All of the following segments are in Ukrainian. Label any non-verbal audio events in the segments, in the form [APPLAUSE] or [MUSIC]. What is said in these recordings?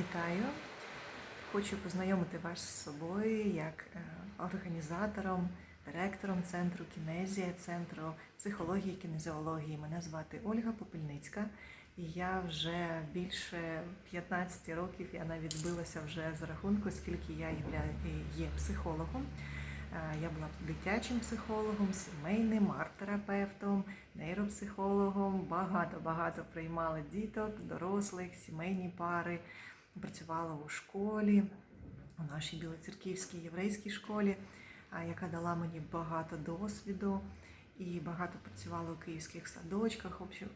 Вітаю! Хочу познайомити вас з собою як е, організатором, директором центру кінезія, центру психології і кінезіології. Мене звати Ольга Попельницька, і я вже більше 15 років, я навіть збилася вже з рахунку, скільки я є психологом. Е, Я була дитячим психологом, сімейним, арт-терапевтом, нейропсихологом. Багато багато приймала діток, дорослих, сімейні пари. Працювала у школі, у нашій білоцерківській єврейській школі, яка дала мені багато досвіду і багато працювала у київських садочках. В общем,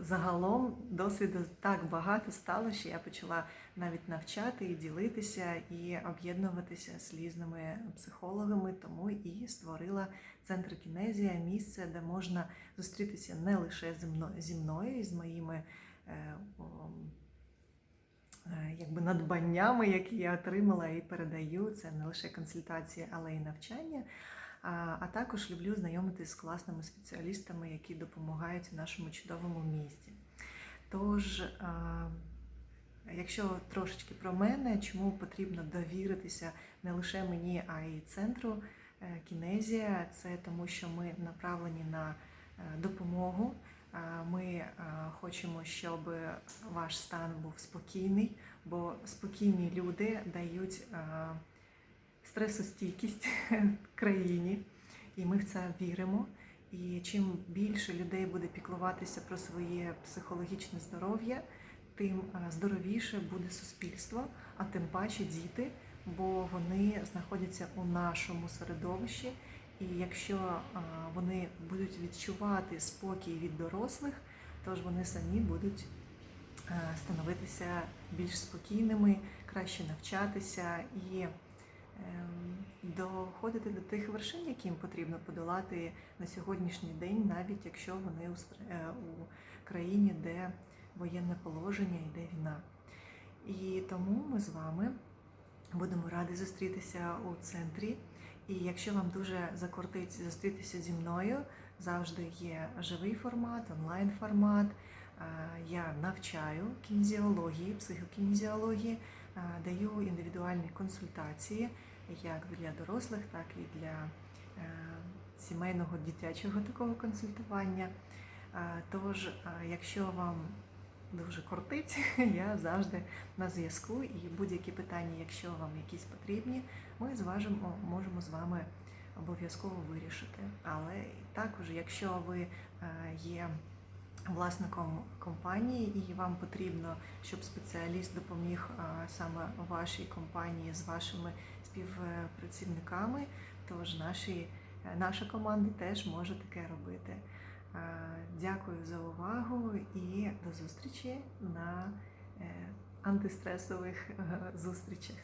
загалом досвіду так багато стало, що я почала навіть навчати і ділитися, і об'єднуватися з різними психологами, тому і створила центр кінезія, місце, де можна зустрітися не лише зі мною, зі мною і з моїми. Е, е, Якби надбаннями, які я отримала і передаю, це не лише консультації, але й навчання. А, також люблю знайомитися з класними спеціалістами, які допомагають в нашому чудовому місті. Тож, а, якщо трошечки про мене, чому потрібно довіритися не лише мені, а й центру е, кінезія, це тому, що ми направлені на е, допомогу. Ми хочемо, щоб ваш стан був спокійний, бо спокійні люди дають стресостійкість [LAUGHS] країні, і ми в це віримо. І чим більше людей буде піклуватися про своє психологічне здоров'я, тим здоровіше буде суспільство, а тим паче діти, бо вони знаходяться у нашому середовищі. І якщо вони будуть відчувати спокій від дорослих, то ж вони самі будуть е, становитися більш спокійними, краще навчатися і ем, доходити до тих вершин, які їм потрібно подолати на сьогоднішній день, навіть якщо вони е, у країні, де воєнне положення, йде війна. І тому ми з вами будемо раді зустрітися у центрі. І якщо вам дуже закортить зустрітися зі мною, завжди є живий формат, онлайн формат. Я навчаю кінезіології, психокінезіології, даю індивідуальні консультації як для дорослих, так і для е, сімейного дитячого такого консультування. Тож, якщо вам дуже кортить, [LAUGHS] я завжди на зв'язку і будь-які питання, якщо вам якісь потрібні, ми зважимо, можемо з вами обов'язково вирішити. Але також, якщо ви е, є власником компанії і вам потрібно, щоб спеціаліст допоміг е, саме вашій компанії з вашими співпрацівниками, тож наші, е, наша команда теж може таке робити. Дякую за увагу і до зустрічі на е, антистресових е, зустрічах.